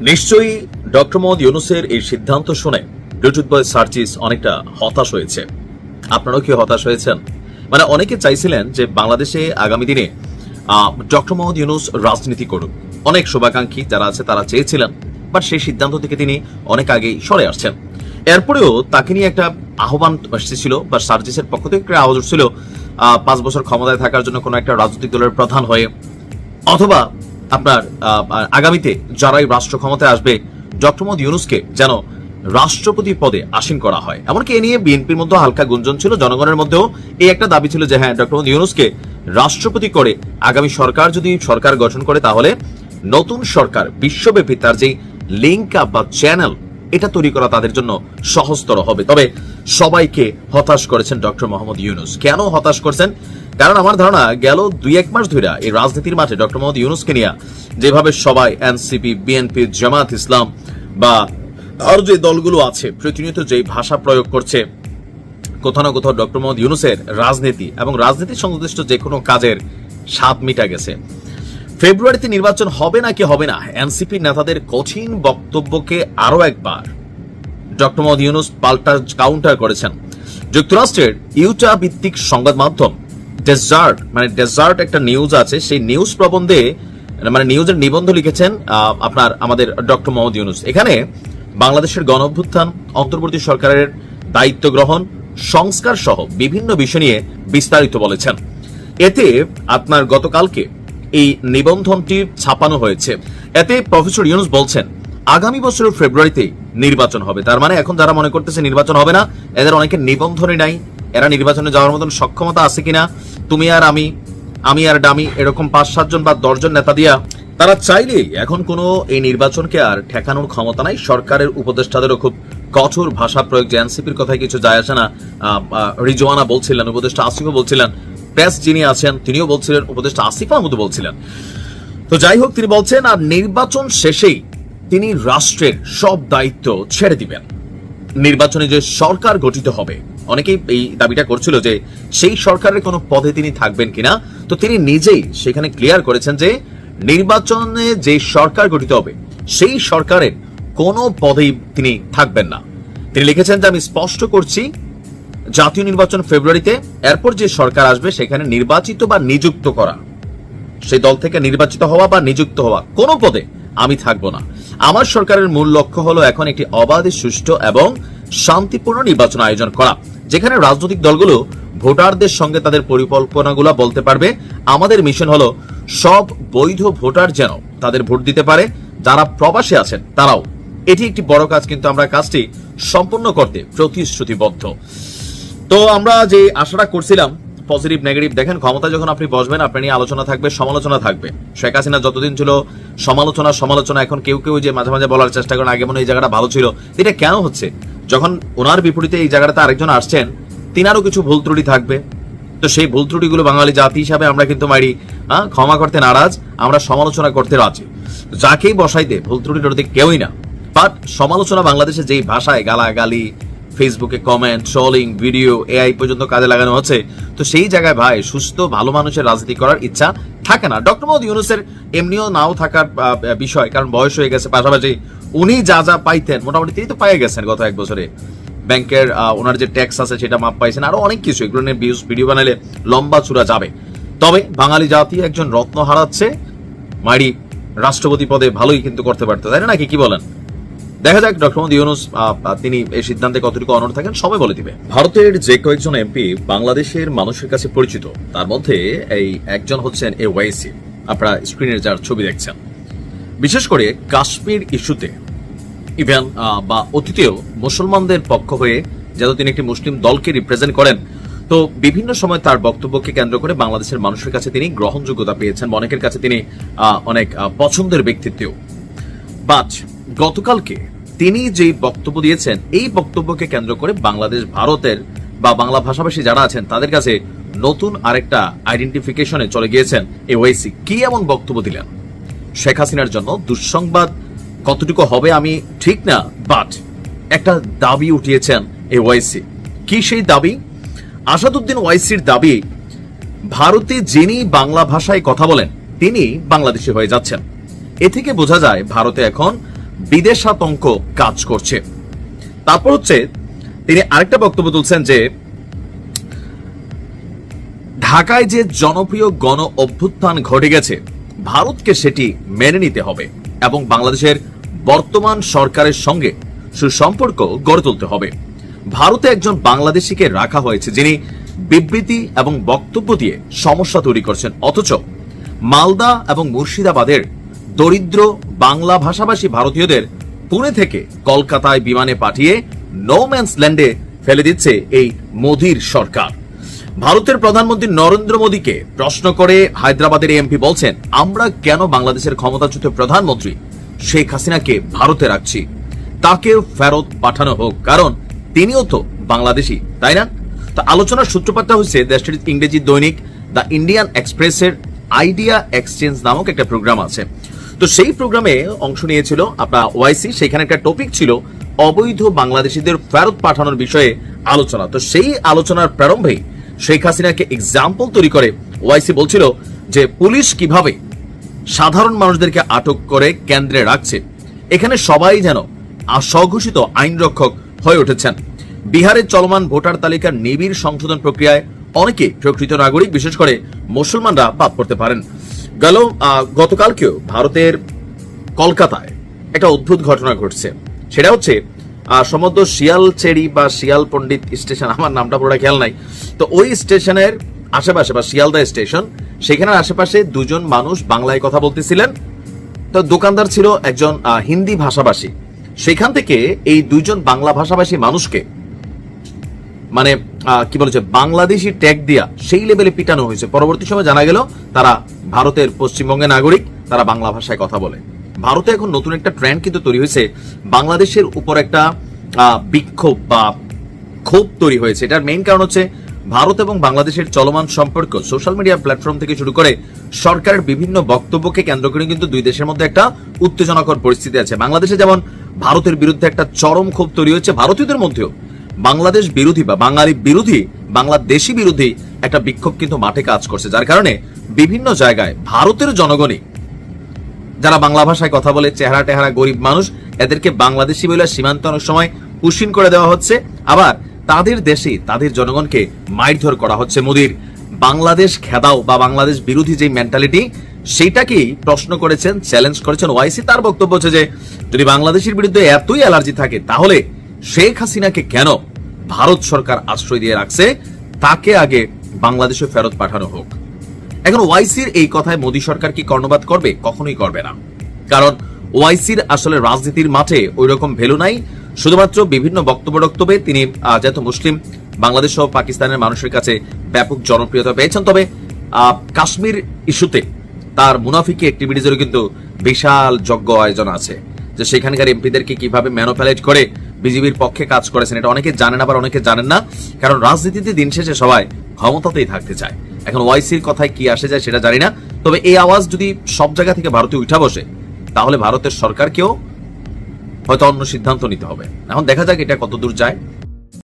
নিশ্চয়ই ডক্টর মোহাম্মদ ইউনুসের এই সিদ্ধান্ত শুনে ব্লুটুথ বয় সার্চিস অনেকটা হতাশ হয়েছে। আপনারাও কি হতাশ হয়েছেন? মানে অনেকে চাইছিলেন যে বাংলাদেশে আগামী দিনে ডক্টর মোহাম্মদ ইউনুস রাজনীতি করুক। অনেক শুভাকাঙ্ক্ষী যারা আছে তারা চেয়েছিলেন, বাট সেই সিদ্ধান্ত থেকে তিনি অনেক আগেই সরে আসছেন। এরপরেও তাকে নিয়ে একটা আহ্বান এসেছিল বা সার্জিসের পক্ষ থেকে একটা আওয়াজ ছিল পাঁচ বছর ক্ষমতায় থাকার জন্য কোনো একটা রাজনৈতিক দলের প্রধান হয়ে। অথবা আপনার আগামীতে যারাই রাষ্ট্র ক্ষমতায় আসবে, ডক্টর মোহাম্মদ ইউনুসকে যেন রাষ্ট্রপতি পদে আসীন করা হয়। এমনকি এ নিয়ে বিএনপির মধ্যে হালকা গুঞ্জন ছিল, জনগণের মধ্যেও এই একটা দাবি ছিল যে হ্যাঁ ডক্টর মোহাম্মদ ইউনুসকে রাষ্ট্রপতি করে আগামী সরকার যদি সরকার গঠন করে, তাহলে নতুন সরকার, বিশ্বব্যাপী তার যে লিঙ্ক আপ বা চ্যানেল এটা তৈরি করা তাদের জন্য সহজতর হবে। তবে সবাইকে হতাশ করেছেন ডক্টর মোহাম্মদ ইউনুস। কেন হতাশ করছেন? কারণ আমার ধারণা গেল দুই এক মাস ধরে এই রাজনীতির মাঠে ডক্টর মোহাম্মদ ইউনুসকে নিয়ে যেভাবে সবাই, এনসিপি, বিএনপি জামাত ইসলাম বা আর যে দলগুলো আছে, প্রতিনিয়ত যে ভাষা প্রয়োগ করছে, কোথাও না কোথাও ডক্টর মোহাম্মদ ইউনুসের রাজনীতি এবং রাজনীতি সংশ্লিষ্ট যে কোনো কাজের স্বাদ মিটা গেছে। ফেব্রুয়ারিতে নির্বাচন হবে নাকি হবে না এনসিপি নেতাদের কঠিন বক্তব্যকে আরও একবার ডক্টর মোহাম্মদ ইউনুস পাল্টা কাউন্টার করেছেন। যুক্তরাষ্ট্রের ইউটা ভিত্তিক সংবাদ মাধ্যম ডেজার্ট মানে ডেজার্ট একটা নিউজ আছে, সেই নিউজ প্রবন্ধে মানে নিউজের নিবন্ধ লিখেছেন আপনার আমাদের ডক্টর মোহাম্মদ ইউনুস। এখানে বাংলাদেশের গণ অভ্যুত্থান অন্তর্বর্তী সরকারের দায়িত্ব গ্রহণ, সংস্কার সহ বিভিন্ন বিষয় নিয়ে বিস্তারিত বলেছেন। এতে আপনার গতকালকে এই নিবন্ধনটি ছাপানো হয়েছে। এতে প্রফেসর ইউনুস বলছেন, আগামী বছরের ফেব্রুয়ারিতে নির্বাচন হবে। তার মানে এখন যারা মনে করতেছে নির্বাচন হবে না, এদের অনেকের নিবন্ধনই নাই এরা নির্বাচনে যাওয়ার মতন সক্ষমতা আছে কিনা? তুমি আর আমি আমি আর ডামি এরকম পাঁচ সাতজন বা দশজন নেতা দিয়া, তারা চাইলেই এখন কোনো এই নির্বাচনকে আর ঠেকানোর ক্ষমতা নাই। সরকারের উপদেষ্টাদেরও খুব কঠোর ভাষা প্রয়োগ যে এনসিপির কথায় কিছু যায় আসে না। রিজওয়ানা বলছিলেন, উপদেষ্টা আসিফও বলছিলেন, প্রেস যিনি আছেন তিনিও বলছিলেন, উপদেষ্টা আসিফ আহমদ বলছিলেন। তো যাই হোক, তিনি বলছেন, আর নির্বাচন শেষেই তিনি রাষ্ট্রের সব দায়িত্ব ছেড়ে দিবেন। নির্বাচনে যে সরকার গঠিত হবে অনেকেই এই দাবিটা করছিল যে সেই সরকারের কোনো পদে তিনি থাকবেন কিনা। তো তিনি নিজেই সেখানে ক্লিয়ার করেছেন যে নির্বাচনে যে সরকার গঠিত হবে, সেই সরকারের কোনো পদেই তিনি থাকবেন না। তিনি লিখেছেন যে, আমি স্পষ্ট করছি, জাতীয় নির্বাচন ফেব্রুয়ারিতে এরপর যে সরকার আসবে সেখানে নির্বাচিত বা নিযুক্ত করা। সেই দল থেকে নির্বাচিত হওয়া বা নিযুক্ত হওয়া কোনো পদে আমি থাকব না। আমার সরকারের মূল লক্ষ্য হলো এখন একটি অবাধ সুষ্ঠু এবং শান্তিপূর্ণ নির্বাচন আয়োজন করা। যেখানে রাজনৈতিক দলগুলো ভোটারদের সঙ্গে তাদের পরিকল্পনাগুলো বলতে পারবে। আমাদের মিশন হলো সব বৈধ ভোটার যেন তাদের ভোট দিতে পারে। যারা প্রবাসে আছেন, তারাও। এটি একটি বড় কাজ, কিন্তু আমরা কাজটি সম্পূর্ণ করতে প্রতিশ্রুতিবদ্ধ। তো আমরা যে আশাটা করছিলাম পজিটিভ নেগেটিভ দেখেন ক্ষমতা যখন আপনি বসবেন, আপনার নিয়ে আলোচনা থাকবে, সমালোচনা থাকবে। শেখ হাসিনা যতদিন ছিল সমালোচনা সমালোচনা, এখন কেউ কেউ যে মাঝে মাঝে বলার চেষ্টা করেন, আগে মনে এই জায়গাটা ভালো ছিল। এটা কেন হচ্ছে? যখন ওনার বিপরীতে এই জায়গাটাতে আরেকজন আসছেন, তিনারও কিছু ভুল ত্রুটি থাকবে। তো সেই ভুল ত্রুটিগুলো বাঙালি জাতি হিসাবে আমরা কিন্তু মারি হ্যাঁ ক্ষমা করতে নারাজ, আমরা সমালোচনা করতে রাজি। যাকেই বসাইতে ভুল ত্রুটি কেউই না। বাট সমালোচনা বাংলাদেশে যেই ভাষায় গালাগালি, ফেসবুকে কমেন্ট ট্রলিং ভিডিও এআই পর্যন্ত কাজে লাগানো হচ্ছে, তো সেই জায়গায় ভাই সুস্থ, ভালো মানুষের রাজনীতি করার ইচ্ছা থাকে না। ডক্টর মোহাম্মদ ইউনুসের এমনিও নাও থাকার বিষয়, কারণ বয়স হয়ে গেছে পাশাপাশি উনি যা যা পাইতেন, মোটামুটি তিনি তো পাইয়ে গেছেন গত এক বছরে। ব্যাংকের ওনার যে ট্যাক্স আছে সেটা মাপ পাইছেন, আরও অনেক কিছু। এগুলো নিয়ে ভিডিও বানালে লম্বা চূড়া যাবে। তবে বাঙালি জাতি একজন রত্ন হারাচ্ছে মারি রাষ্ট্রপতি পদে ভালোই কিন্তু করতে পারতো, তাই না? নাকি কি বলেন? দেখা যাক, ডক্টর মোহাম্মদ ইউনুস তিনি এই সিদ্ধান্তে কতটুকু অনড় থাকেন, সবাই বলে দিবে। ভারতের যে কয়েকজন এমপি বাংলাদেশের মানুষের কাছে পরিচিত, তার মধ্যে এই একজন হচ্ছেন এ ওয়াইসি আপনারা স্ক্রিনের যার ছবি দেখছেন। বিশেষ করে কাশ্মীর ইস্যুতে ইভেন বা অতীতেও মুসলমানদের পক্ষ হয়ে যেহেতু তিনি একটি মুসলিম দলকে রিপ্রেজেন্ট করেন। তো বিভিন্ন সময় তার বক্তব্যকে কেন্দ্র করে বাংলাদেশের মানুষের কাছে তিনি গ্রহণযোগ্যতা পেয়েছেন, অনেকের কাছে তিনি অনেক পছন্দের ব্যক্তিত্বও। বাট গতকালকে তিনি যে বক্তব্য দিয়েছেন, এই বক্তব্যকে কেন্দ্র করে বাংলাদেশ, ভারতের বা বাংলা ভাষাভাষী যারা আছেন, তাদের কাছে নতুন আরেকটা আইডেন্টিফিকেশনে চলে গিয়েছেন এই ওয়াইসি কি এমন বক্তব্য দিলেন? শেখ হাসিনার জন্য দুঃসংবাদ কতটুকু হবে আমি ঠিক না বাট একটা দাবি উঠিয়েছেন এই ওয়াইসি কি সেই দাবি? আসাদুদ্দিন ওয়াইসির দাবি, ভারতে যিনি বাংলা ভাষায় কথা বলেন, তিনি বাংলাদেশি হয়ে যাচ্ছেন। এ থেকে বোঝা যায়, ভারতে এখন বিদেশাতঙ্ক কাজ করছে। তারপর হচ্ছে, তিনি আরেকটা বক্তব্য তুলছেন যে, ঢাকায় যে জনপ্রিয় গণ অভ্যুত্থান ঘটে গেছে, ভারতকে সেটি মেনে নিতে হবে এবং বাংলাদেশের বর্তমান সরকারের সঙ্গে সুসম্পর্ক গড়ে তুলতে হবে। ভারতে একজন বাংলাদেশিকে রাখা হয়েছে যিনি বিবৃতি এবং বক্তব্য দিয়ে সমস্যা তৈরি করছেন। অথচ মালদা এবং মুর্শিদাবাদের দরিদ্র বাংলা ভাষাভাষী ভারতীয়দের পুনে থেকে কলকাতায় বিমানে পাঠিয়ে নোম্যান্স ল্যান্ডে ফেলে দিচ্ছে এই মোদির সরকার। ভারতের প্রধানমন্ত্রী নরেন্দ্র মোদীকে প্রশ্ন করে হায়দ্রাবাদের এমপি বলছেন, আমরা কেন বাংলাদেশের ক্ষমতাচ্যুত প্রধানমন্ত্রী শেখ হাসিনাকে ভারতে রাখছি। তাকেও ফেরত পাঠানো হোক, কারণ তিনিও তো বাংলাদেশি, তাই না? তা আলোচনার সূত্রপাতটা হচ্ছে দেশটির ইংরেজি দৈনিক দ্য ইন্ডিয়ান এক্সপ্রেসের আইডিয়া এক্সচেঞ্জ নামক একটা প্রোগ্রাম আছে। তো সেই প্রোগ্রামে অংশ নিয়েছিল আপনার ওয়াইসি, সেখানে একটা টপিক ছিল অবৈধ বাংলাদেশিদের ফেরত পাঠানোর বিষয়ে আলোচনা। তো সেই আলোচনার প্রারম্ভেই শেখ হাসিনাকে এক্সাম্পল তৈরি করে ওয়াইসি বলছিল যে পুলিশ কীভাবে সাধারণ মানুষদেরকে আটক করে কেন্দ্রে রাখছে। এখানে সবাই যেন স্বঘোষিত আইন রক্ষক হয়ে উঠেছেন। বিহারের চলমান ভোটার তালিকার নিবিড় সংশোধন প্রক্রিয়ায় অনেকে প্রকৃত নাগরিক বিশেষ করে মুসলমানরা বাদ পড়তে পারেন। গেল গতকালকেও ভারতের কলকাতায় একটা অদ্ভুত ঘটনা ঘটছে। সেটা হচ্ছে আহ, সম্ভবত শিয়ালচেরি বা শিয়াল পণ্ডিত স্টেশন আমার নামটা পুরোটা খেয়াল নাই। তো ওই স্টেশনের আশেপাশে বা শিয়ালদা স্টেশন সেখানের আশেপাশে দুজন মানুষ বাংলায় কথা বলতেছিলেন। তো দোকানদার ছিল একজন হিন্দি ভাষাভাষী। সেখান থেকে এই দুইজন বাংলা ভাষাভাষী মানুষকে মানে কি বলেছে বাংলাদেশি ট্যাগ দিয়া সেই লেভেলে পিটানো হয়েছে। পরবর্তী সময় জানা গেল, তারা ভারতের পশ্চিমবঙ্গের নাগরিক, তারা বাংলা ভাষায় কথা বলে। ভারতে এখন নতুন একটা ট্রেন্ড কিন্তু তৈরি হয়েছে। বাংলাদেশের উপর একটা বিক্ষোভ বা ক্ষোভ তৈরি হয়েছে। এটার মেইন কারণ হচ্ছে ভারত এবং বাংলাদেশের চলমান সম্পর্ক সোশ্যাল মিডিয়া প্ল্যাটফর্ম থেকে শুরু করে সরকারের বিভিন্ন বক্তব্যকে কেন্দ্র করে কিন্তু দুই দেশের মধ্যে একটা উত্তেজনাকর পরিস্থিতি আছে। বাংলাদেশে যেমন ভারতের বিরুদ্ধে একটা চরম ক্ষোভ তৈরি হয়েছে, ভারতীয়দের মধ্যেও। বাংলাদেশ বিরোধী বা বাঙালি বিরোধী, বাংলাদেশি বিরোধী একটা বিক্ষোভ কিন্তু মাঠে কাজ করছে। যার কারণে বিভিন্ন জায়গায় ভারতের জনগণই, যারা বাংলা ভাষায় কথা বলে, চেহারা টেহারা গরিব মানুষ, এদেরকে বাংলাদেশি বলে সীমান্ত অনেক সময় পুষিন করে দেওয়া হচ্ছে। আবার তাদের দেশে তাদের জনগণকে মারধর করা হচ্ছে মোদির। বাংলাদেশ খেদাও বা বাংলাদেশ বিরোধী যে মেন্টালিটি সেইটাকেই প্রশ্ন করেছেন চ্যালেঞ্জ করেছেন ওয়াইসি তার বক্তব্য হচ্ছে যে, যদি বাংলাদেশের বিরুদ্ধে এতই অ্যালার্জি থাকে, তাহলে শেখ হাসিনাকে কেন ভারত সরকার আশ্রয় দিয়ে রাখছে, তাকে আগে বাংলাদেশে ফেরত পাঠানো হোক। এখন ওয়াইসির এই কথায় মোদী সরকার কি কর্ণপাত করবে? কখনোই করবে না। কারণ ওয়াইসির আসলে রাজনীতির মাঠে ওই রকম ভ্যালু নাই। শুধুমাত্র বিভিন্ন বক্তব্য বক্তব্যে তিনি যেহেতু মুসলিম, বাংলাদেশ সহ পাকিস্তানের মানুষের কাছে ব্যাপক জনপ্রিয়তা পেয়েছেন। তবে কাশ্মীর ইস্যুতে তার মুনাফিকি অ্যাক্টিভিটিজেরও কিন্তু বিশাল যজ্ঞ আয়োজন আছে। যে সেখানকার এমপিদেরকে কীভাবে ম্যানোপ্যালেট করে বিজেপির পক্ষে কাজ করেছেন, এটা অনেকে জানেন আবার অনেকে জানেন না। কারণ রাজনীতিতে দিন শেষে সবাই ক্ষমতাতেই থাকতে চায়। এখন ওয়াইসির কথায় কি আসে যায় সেটা জানি না। তবে এই আওয়াজ যদি সব জায়গা থেকে ভারতে উঠা বসে, তাহলে ভারতের সরকারকেও হয়তো অন্য সিদ্ধান্ত নিতে হবে। এখন দেখা যাক এটা কতদূর যায়।